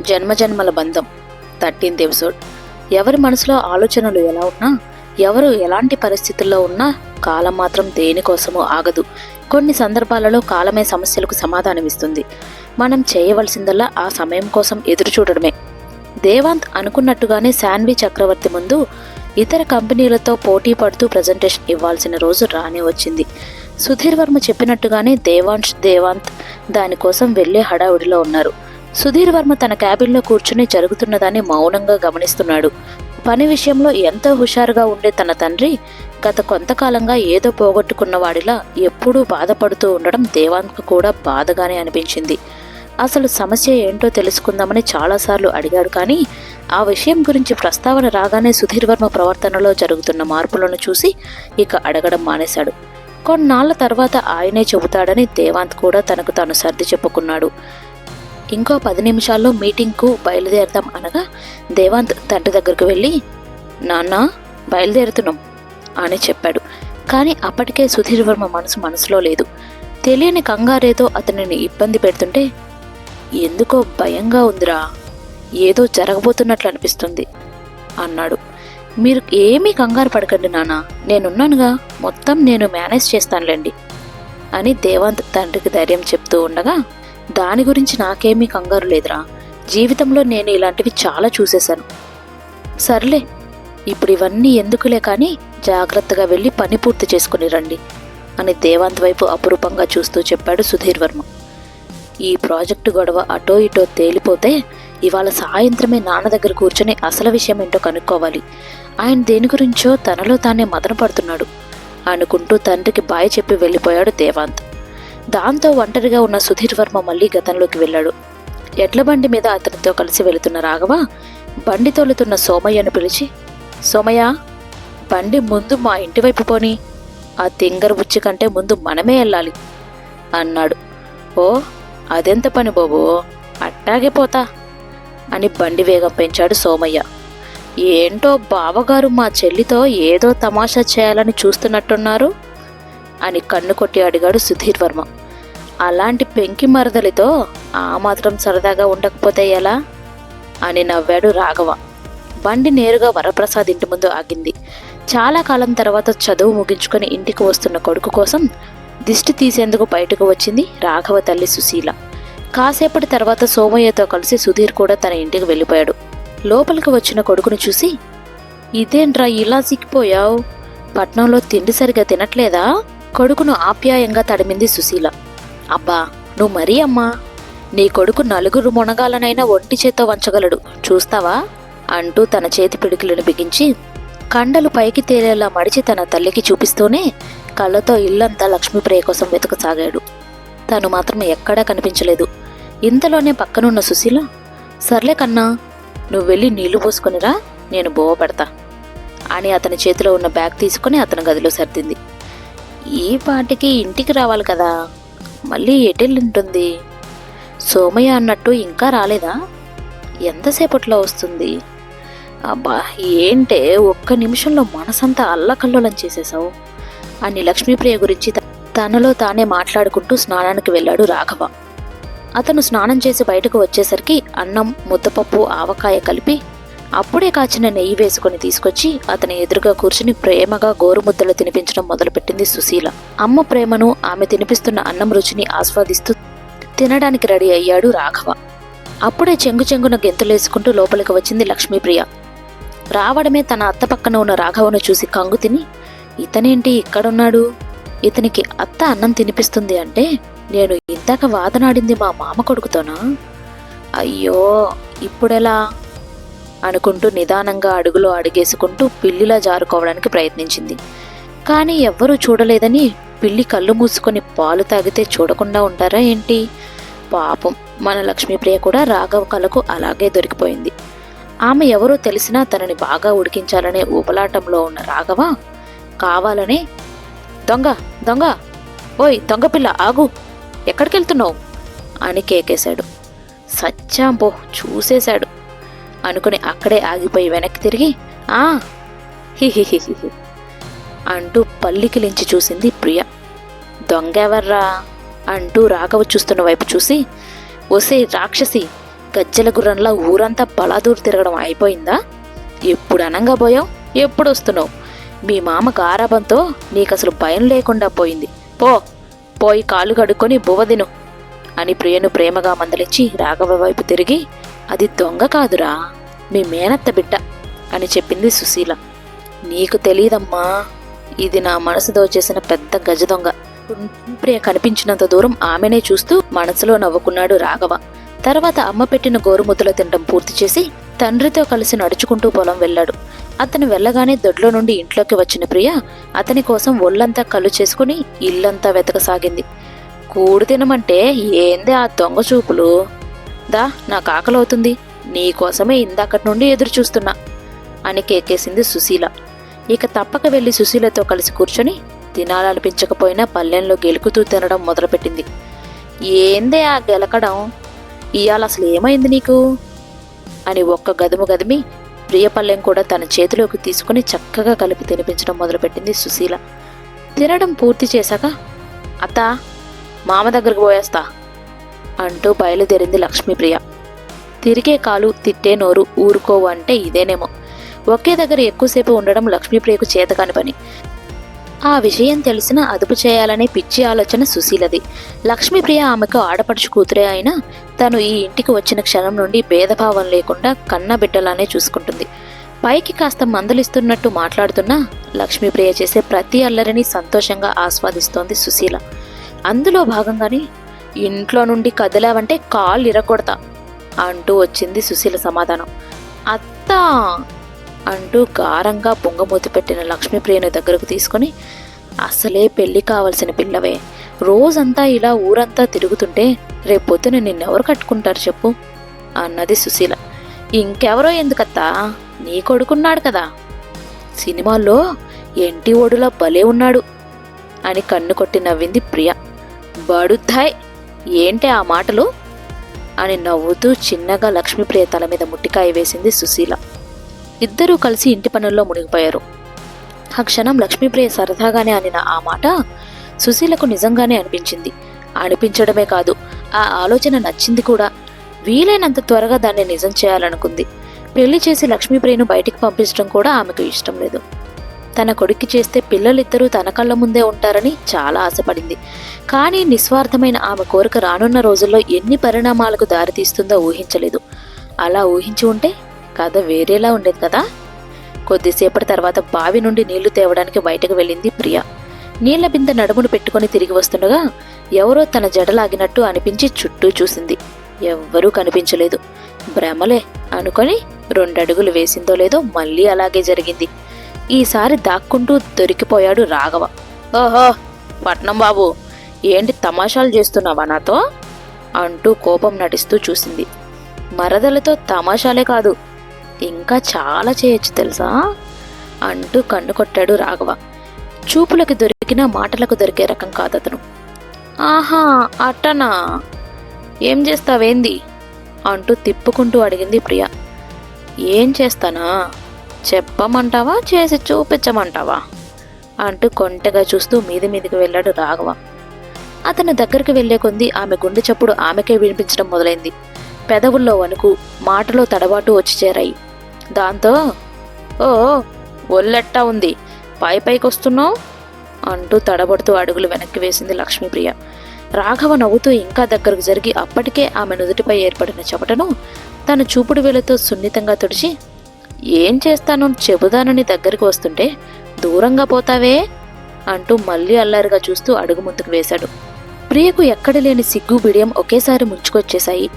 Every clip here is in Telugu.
జన్మజన్మల బంధం. Thirteenth episode. ఎవరి మనసులో ఆలోచనలు ఎలా ఉన్నా ఎవరు ఎలాంటి పరిస్థితుల్లో ఉన్నా కాలం మాత్రం దేనికోసమూ ఆగదు. కొన్ని సందర్భాలలో కాలమే సమస్యలకు సమాధానమిస్తుంది. మనం చేయవలసిందల్లా ఆ సమయం కోసం ఎదురు చూడడమే దేవాంత్ అనుకున్నట్టుగానే శాన్వి చక్రవర్తి ముందు ఇతర కంపెనీలతో పోటీ పడుతూ ప్రజెంటేషన్ ఇవ్వాల్సిన రోజు రానే వచ్చింది. సుధీర్ వర్మ చెప్పినట్టుగానే దేవాంశ్ దేవాంత్ దానికోసం వెళ్ళే హడావుడిలో ఉన్నారు. సుధీర్ వర్మ తన క్యాబిన్లో కూర్చుని జరుగుతున్నదాన్ని మౌనంగా గమనిస్తున్నాడు. పని విషయంలో ఎంతో హుషారుగా ఉండే తన తండ్రి గత కొంతకాలంగా ఏదో పోగొట్టుకున్న వాడిలా ఎప్పుడూ బాధపడుతూ ఉండడం దేవాంత్కు కూడా బాధగానే అనిపించింది. అసలు సమస్య ఏంటో తెలుసుకుందామని చాలాసార్లు అడిగాడు కానీ ఆ విషయం గురించి ప్రస్తావన రాగానే సుధీర్ వర్మ ప్రవర్తనలో జరుగుతున్న మార్పులను చూసి ఇక అడగడం మానేశాడు. కొన్నాళ్ళ తర్వాత ఆయనే చెబుతాడని దేవాంత్ కూడా తనకు తాను సర్ది చెప్పుకున్నాడు. ఇంకో పది నిమిషాల్లో మీటింగ్కు బయలుదేరదాం అనగా దేవాంత్ తండ్రి దగ్గరకు వెళ్ళి నాన్న బయలుదేరుతున్నాం అని చెప్పాడు. కానీ అప్పటికే సుధీర్ వర్మ మనసు మనసులో లేదు. తెలియని కంగారేదో అతనిని ఇబ్బంది పెడుతుంటే ఎందుకో భయంగా ఉందిరా ఏదో జరగబోతున్నట్లు అనిపిస్తుంది అన్నాడు. మీరు ఏమీ కంగారు పడకండి నాన్న నేనున్నానుగా మొత్తం నేను మేనేజ్ చేస్తానులేండి అని దేవాంత్ తండ్రికి ధైర్యం చెప్తూ ఉండగా దాని గురించి నాకేమీ కంగారు లేదురా. జీవితంలో నేను ఇలాంటివి చాలా చూసేశాను. సర్లే ఇప్పుడు ఇవన్నీ ఎందుకులే కానీ జాగ్రత్తగా వెళ్ళి పని పూర్తి చేసుకుని రండి అని దేవాంత్ వైపు అపురూపంగా చూస్తూ చెప్పాడు సుధీర్ వర్మ. ఈ ప్రాజెక్టు గొడవ అటో ఇటో తేలిపోతే ఇవాళ సాయంత్రమే నాన్న దగ్గర కూర్చొని అసలు విషయం ఏంటో కనుక్కోవాలి. ఆయన దేని గురించో తనలో తానే మదన పడుతున్నాడు అనుకుంటూ తండ్రికి బాయ్ చెప్పి వెళ్ళిపోయాడు దేవాంత్. దాంతో ఒంటరిగా ఉన్న సుధీర్ వర్మ మళ్ళీ గతంలోకి వెళ్ళాడు. ఎడ్ల బండి మీద అతనితో కలిసి వెళుతున్న రాఘవ బండి తోలుతున్న సోమయ్యను పిలిచి సోమయ్య బండి ముందు మా ఇంటి వైపు పోని. ఆ తింగర బుచ్చి కంటే ముందు మనమే వెళ్ళాలి అన్నాడు. ఓ అదెంత పని బాబు? అట్టాగే పోతా అని బండి వేగం పెంచాడు సోమయ్య. ఏంటో బావగారు మా చెల్లితో ఏదో తమాషా చేయాలని చూస్తున్నట్టున్నారు అని కన్ను కొట్టి అడిగాడు సుధీర్ వర్మ. అలాంటి పెంకి మరదలితో ఆ మాత్రం సరదాగా ఉండకపోతే ఎలా? అని నవ్వాడు రాఘవ. బండి నేరుగా వరప్రసాద్ ఇంటి ముందు ఆగింది. చాలా కాలం తర్వాత చదువు ముగించుకొని ఇంటికి వస్తున్న కొడుకు కోసం దిష్టి తీసేందుకు బయటకు వచ్చింది రాఘవ తల్లి సుశీల. కాసేపటి తర్వాత సోమయ్యతో కలిసి సుధీర్ కూడా తన ఇంటికి వెళ్ళిపోయాడు. లోపలికి వచ్చిన కొడుకును చూసి ఇదేంట్రా ఇలా సిక్కిపోయావు? పట్నంలో తిండి సరిగా తినట్లేదా? కొడుకును ఆప్యాయంగా తడిమింది సుశీల. అబ్బా నువ్వు మరీ అమ్మా. నీ కొడుకు నలుగురు మునగాలనైనా ఒంటి చేత్తో వంచగలడు. చూస్తావా? అంటూ తన చేతి పిడుకులను బిగించి కండలు పైకి తేలేలా మడిచి తన తల్లికి చూపిస్తూనే కళ్ళతో ఇల్లంతా లక్ష్మీప్రియ కోసం వెతకసాగాడు. తను మాత్రం ఎక్కడా కనిపించలేదు. ఇంతలోనే పక్కనున్న సుశీల సర్లే కన్నా నువ్వు వెళ్ళి నీళ్ళు పోసుకునిరా నేను బోవ పెడతా అని అతని చేతిలో ఉన్న బ్యాగ్ తీసుకుని అతని గదిలో సర్దింది. ఈ పాటికి ఇంటికి రావాలి కదా. మళ్ళీ ఎటెళ్ళుంటుంది సోమయ్య అన్నట్టు ఇంకా రాలేదా? ఎంతసేపట్లో వస్తుంది? అబ్బా ఏంటే ఒక్క నిమిషంలో మనసంతా అల్లకల్లోలం చేసేశావు? అని లక్ష్మీప్రియ గురించి తనలో తానే మాట్లాడుకుంటూ స్నానానికి వెళ్ళాడు రాఘవ. అతను స్నానం చేసి బయటకు వచ్చేసరికి అన్నం ముద్దపప్పు ఆవకాయ కలిపి అప్పుడే కాచిన నెయ్యి వేసుకొని తీసుకొచ్చి అతని ఎదురుగా కూర్చుని ప్రేమగా గోరుముద్దలు తినిపించడం మొదలుపెట్టింది సుశీల. అమ్మ ప్రేమను ఆమె తినిపిస్తున్న అన్నం రుచిని ఆస్వాదిస్తూ తినడానికి రెడీ అయ్యాడు రాఘవ. అప్పుడే చెంగు చెంగున గెంతులేసుకుంటూ లోపలికి వచ్చింది లక్ష్మీప్రియ. రావడమే తన అత్త పక్కన ఉన్న రాఘవను చూసి కంగు తిని ఇతనేంటి ఇక్కడున్నాడు? ఇతనికి అత్త అన్నం తినిపిస్తుంది అంటే నేను ఇందాక వాదనాడింది మా మామ కొడుకుతోనా? అయ్యో ఇప్పుడెలా? అనుకుంటూ నిదానంగా అడుగులో అడిగేసుకుంటూ పిల్లిలా జారుకోవడానికి ప్రయత్నించింది. కానీ ఎవ్వరూ చూడలేదని పిల్లి కళ్ళు మూసుకొని పాలు తాగితే చూడకుండా ఉంటారా ఏంటి? పాపం. మన లక్ష్మీప్రియ కూడా రాఘవ కళకు అలాగే దొరికిపోయింది. ఆమె ఎవరో తెలిసినా తనని బాగా ఉడికించాలనే ఊపలాటంలో ఉన్న రాఘవ కావాలనే. దొంగ దొంగ. ఓయ్ దొంగ పిల్ల ఆగు. ఎక్కడికెళ్తున్నావు? అని కేకేశాడు. సచ్చాంపో చూసేశాడు. అనుకుని అక్కడే ఆగిపోయి వెనక్కి తిరిగి ఆ హిహిహిహి అంటూ పల్లికిలించి చూసింది ప్రియ. దొంగెవర్రా అంటూ రాఘవ చూస్తున్న వైపు చూసి ఒసే రాక్షసి గజ్జల గుర్రంలా ఊరంతా బలాదూరు తిరగడం అయిపోయిందా? ఎప్పుడు అనంగా పోయావు? ఎప్పుడు వస్తున్నావు? మీ మామ గారాబంతో నీకు అసలు భయం లేకుండా పోయింది. పో పోయి కాళ్ళు కడుక్కొని బువ్వదిను అని ప్రియను ప్రేమగా మందలించి రాఘవ వైపు తిరిగి అది దొంగ కాదురా మీ మేనత్త బిడ్డ అని చెప్పింది సుశీల. నీకు తెలియదమ్మా ఇది నా మనసు దోచేసిన పెద్ద గజ దొంగ. ప్రియ కనిపించినంత దూరం ఆమెనే చూస్తూ మనసులో నవ్వుకున్నాడు రాఘవ. తర్వాత అమ్మ పెట్టిన గోరుముద్దలు తినడం పూర్తి చేసి తండ్రితో కలిసి నడుచుకుంటూ పొలం వెళ్ళాడు. అతను వెళ్ళగానే దొడ్లో నుండి ఇంట్లోకి వచ్చిన ప్రియ అతని కోసం ఒళ్ళంతా కళ్ళు చేసుకుని ఇల్లంతా వెతకసాగింది. కూడు తినమంటే ఏంది ఆ దొంగ చూపులు? దా నాకు ఆకలవుతుంది. నీకోసమే ఇందాకటి నుండి ఎదురు చూస్తున్నా అని కేకేసింది సుశీల. ఇక తప్పక వెళ్ళి సుశీలతో కలిసి కూర్చొని తినాలనిపించకపోయినా పల్లెంలో గెలుకుతూ తినడం మొదలుపెట్టింది. ఏందే ఆ గెలకడం? ఇవాళ అసలు ఏమైంది నీకు? అని ఒక్క గదుము గదిమి ప్రియపల్లెం కూడా తన చేతిలోకి తీసుకుని చక్కగా కలిపి తినిపించడం మొదలుపెట్టింది సుశీల. తినడం పూర్తి చేశాక అత్త మామ దగ్గరకు పోయేస్తా. అంటూ బయలుదేరింది లక్ష్మీప్రియ. తిరిగే కాలు తిట్టే నోరు ఊరుకోవు అంటే ఇదేనేమో. ఒకే దగ్గర ఎక్కువసేపు ఉండడం లక్ష్మీప్రియకు చేతకాని పని. ఆ విషయం తెలిసిన అదుపు చేయాలనే పిచ్చి ఆలోచన సుశీలది. లక్ష్మీప్రియ ఆమెకు ఆడపడుచు కూతురే అయినా తను ఈ ఇంటికి వచ్చిన క్షణం నుండి భేదభావం లేకుండా కన్న బిడ్డలానే చూసుకుంటుంది. పైకి కాస్త మందలిస్తున్నట్టు మాట్లాడుతున్నా లక్ష్మీప్రియ చేసే ప్రతి అల్లరిని సంతోషంగా ఆస్వాదిస్తోంది సుశీల. అందులో భాగంగానే ఇంట్లో నుండి కదిలావంటే కాళ్ళు ఇరగొడతా అంటూ వచ్చింది సుశీల సమాధానం. అత్తా అంటూ గారంగా పొంగమూతి పెట్టిన లక్ష్మీప్రియను దగ్గరకు తీసుకొని అసలే పెళ్ళి కావలసిన పిల్లవే రోజంతా ఇలా ఊరంతా తిరుగుతుంటే రేపొద్దున నిన్నెవరు కట్టుకుంటారు చెప్పు అన్నది సుశీల. ఇంకెవరో ఎందుకత్తా? నీ కొడుకున్నాడు కదా. సినిమాల్లో ఎంటి ఓడులా భలే ఉన్నాడు అని కన్ను కొట్టి నవ్వింది ప్రియ. బడుద్దాయ్! ఏంటి ఆ మాటలు? అని నవ్వుతూ చిన్నగా లక్ష్మీప్రియ తల మీద ముట్టికాయ వేసింది సుశీల. ఇద్దరూ కలిసి ఇంటి పనుల్లో మునిగిపోయారు. ఆ క్షణం లక్ష్మీప్రియ సరదాగానే అనిన ఆ మాట సుశీలకు నిజంగానే అనిపించింది. అనిపించడమే కాదు ఆ ఆలోచన నచ్చింది కూడా. వీలైనంత త్వరగా దాన్ని నిజం చేయాలనుకుంది. పెళ్ళి చేసి లక్ష్మీప్రియను బయటికి పంపించడం కూడా ఆమెకు ఇష్టం లేదు. తన కొడుక్కి చేస్తే పిల్లలిద్దరూ తన కళ్ళ ముందే ఉంటారని చాలా ఆశపడింది. కానీ నిస్వార్థమైన ఆమె కోరిక రానున్న రోజుల్లో ఎన్ని పరిణామాలకు దారితీస్తుందో ఊహించలేదు. అలా ఊహించి ఉంటే కథ వేరేలా ఉండేది కదా? కొద్దిసేపటి తర్వాత బావి నుండి నీళ్ళు తేవడానికి బయటకు వెళ్ళింది ప్రియ. నీళ్ళ బింద నడుమును పెట్టుకుని తిరిగి వస్తుండగా ఎవరో తన జడలాగినట్టు అనిపించి చుట్టూ చూసింది. ఎవ్వరూ కనిపించలేదు. భ్రమలే అనుకొని రెండడుగులు వేసిందో లేదో మళ్ళీ అలాగే జరిగింది. ఈసారి దాక్కుంటూ దొరికిపోయాడు రాఘవ. ఓహో పట్నం బాబు ఏంటి తమాషాలు చేస్తున్నావా నాతో? అంటూ కోపం నటిస్తూ చూసింది. మరదలతో తమాషాలే కాదు ఇంకా చాలా చేయొచ్చు తెలుసా? అంటూ కన్ను కొట్టాడు రాఘవ. చూపులకు దొరికిన మాటలకు దొరికే రకం కాదతను. ఆహా అట్టనా? ఏం చేస్తావేంది? అంటూ తిప్పుకుంటూ అడిగింది ప్రియ. ఏం చేస్తానా? చెప్పమంటావా? చేసి చూపించమంటావా? అంటూ కొంటగా చూస్తూ మీది మీదికి వెళ్ళాడు రాఘవ. అతను దగ్గరికి వెళ్ళే కొంది ఆమె గుండె చప్పుడు ఆమెకే వినిపించడం మొదలైంది. పెదవుల్లో వణుకు మాటలో తడబాటు వచ్చి చేరాయి. దాంతో ఓ ఒళ్ళెట్టా ఉంది. పై పైకి వస్తున్నావు? అంటూ తడబడుతూ అడుగులు వెనక్కి వేసింది లక్ష్మీప్రియ. రాఘవ నవ్వుతూ ఇంకా దగ్గరకు జరిగి అప్పటికే ఆమె నుదుటిపై ఏర్పడిన చెమటను తన చూపుడు వేలతో సున్నితంగా తుడిచి ఏం చేస్తానో చెబుదానని దగ్గరికి వస్తుంటే దూరంగా పోతావే అంటూ మళ్ళీ అల్లారుగా చూస్తూ అడుగు ముందుకు వేశాడు. ప్రియకు ఎక్కడ లేని సిగ్గు బిడియం ఒకేసారి ముంచుకొచ్చేశాయి.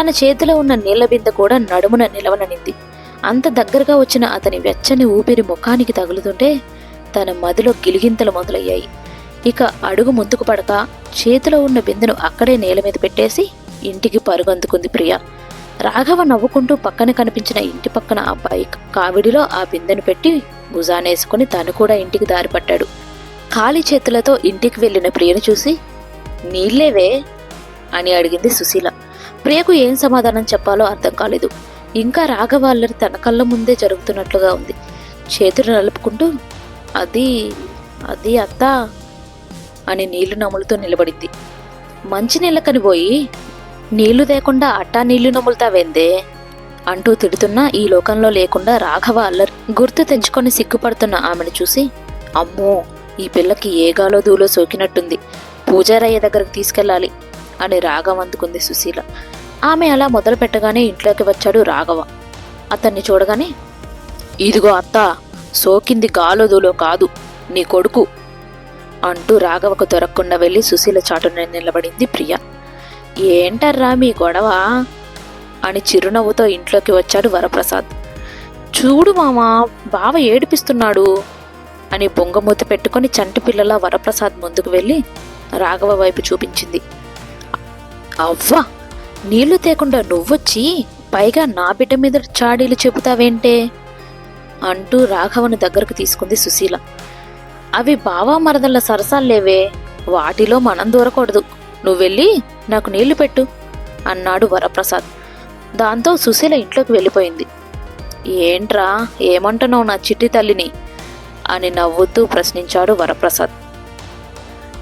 తన చేతిలో ఉన్న నీళ్ళ బిందె కూడా నడుమున నిలవననింది. అంత దగ్గరగా వచ్చిన అతని వెచ్చని ఊపిరి ముఖానికి తగులుతుంటే తన మదిలో గిలిగింతలు మొదలయ్యాయి. ఇక అడుగు ముందుకు పడక చేతిలో ఉన్న బిందెను అక్కడే నేల మీద పెట్టేసి ఇంటికి పరుగందుకుంది ప్రియ. రాఘవ నవ్వుకుంటూ పక్కన కనిపించిన ఇంటి పక్కన అబ్బాయి కావిడిలో ఆ బిందెను పెట్టి భుజానేసుకుని తను కూడా ఇంటికి దారిపట్టాడు ఖాళీ చేతులతో ఇంటికి వెళ్ళిన ప్రియను చూసి నీళ్ళేవే అని అడిగింది సుశీల. ప్రియకు ఏం సమాధానం చెప్పాలో అర్థం కాలేదు. ఇంకా రాఘవాళ్ళని తన కళ్ళ ముందే జరుగుతున్నట్లుగా ఉంది. చేతులు నలుపుకుంటూ అది అది అత్త అని నీళ్ళు నములుతూ నిలబడింది. మంచినీళ్ళకని పోయి నీళ్ళు లేకుండా అట్టా నీళ్ళు నములుతావేందే? అంటూ తిడుతున్నా ఈ లోకంలో లేకుండా రాఘవ అల్లరి గుర్తు తెంచుకొని సిగ్గుపడుతున్న ఆమెను చూసి అమ్మో ఈ పిల్లకి ఏ గాలో దూలో సోకినట్టుంది. పూజారయ్య దగ్గరకు తీసుకెళ్ళాలి అని రాఘవ అందుకుంది సుశీల. ఆమె అలా మొదలు పెట్టగానే ఇంట్లోకి వచ్చాడు రాఘవ. అతన్ని చూడగానే ఇదిగో అత్త సోకింది గాలోదులో కాదు నీ కొడుకు అంటూ రాఘవకు దొరకకుండా వెళ్ళి సుశీల చాటున నిలబడింది ప్రియ. ఏంటర్రా మీ గొడవ? అని చిరునవ్వుతో ఇంట్లోకి వచ్చాడు వరప్రసాద్. చూడు మామా బావ ఏడిపిస్తున్నాడు అని బొంగమూత పెట్టుకొని చంటి పిల్లల వరప్రసాద్ ముందుకు వెళ్ళి రాఘవ వైపు చూపించింది. అవ్వా నీళ్ళు తేకుండా నువ్వొచ్చి పైగా నా బిడ్డ మీద చాడీలు చెబుతావేంటే? అంటూ రాఘవను దగ్గరకు తీసుకుంది సుశీల. అవి బావా మరదళ్ళ సరసాల్లేవే వాటిలో మనం దూరకూడదు. నువ్వెళ్ళి నాకు నీళ్ళు పెట్టు అన్నాడు వరప్రసాద్. దాంతో సుశీల ఇంట్లోకి వెళ్ళిపోయింది. ఏంట్రా ఏమంటున్నావు నా చిట్టి తల్లిని? అని నవ్వుతూ ప్రశ్నించాడు వరప్రసాద్.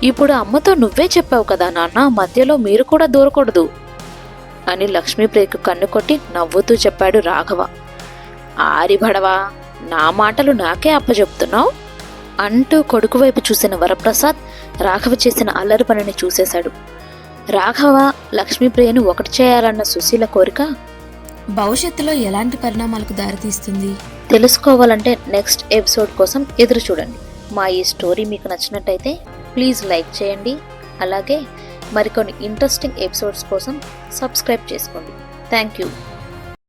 ఇప్పుడు అమ్మతో నువ్వే చెప్పావు కదా నాన్న మధ్యలో మీరు కూడా దూరకూడదు అని లక్ష్మీప్రియకు కన్ను కొట్టి నవ్వుతూ చెప్పాడు రాఘవ. ఆరిభడవా నా మాటలు నాకే అప్పచెప్తున్నావు అంటూ కొడుకు వైపు చూసిన వరప్రసాద్ రాఘవ చేసిన అల్లరి పనిని చూసేశాడు. రాఘవ లక్ష్మీప్రియను ఒకటి చేయాలన్న సుశీల కోరిక? భవిష్యత్తులో ఎలాంటి పరిణామాలకు దారితీస్తుంది? తెలుసుకోవాలంటే నెక్స్ట్ ఎపిసోడ్ కోసం ఎదురు చూడండి. మా ఈ స్టోరీ మీకు నచ్చినట్టయితే ప్లీజ్ లైక్ చేయండి. అలాగే మరికొన్ని ఇంట్రెస్టింగ్ ఎపిసోడ్స్ కోసం సబ్స్క్రైబ్ చేసుకోండి. Thank you.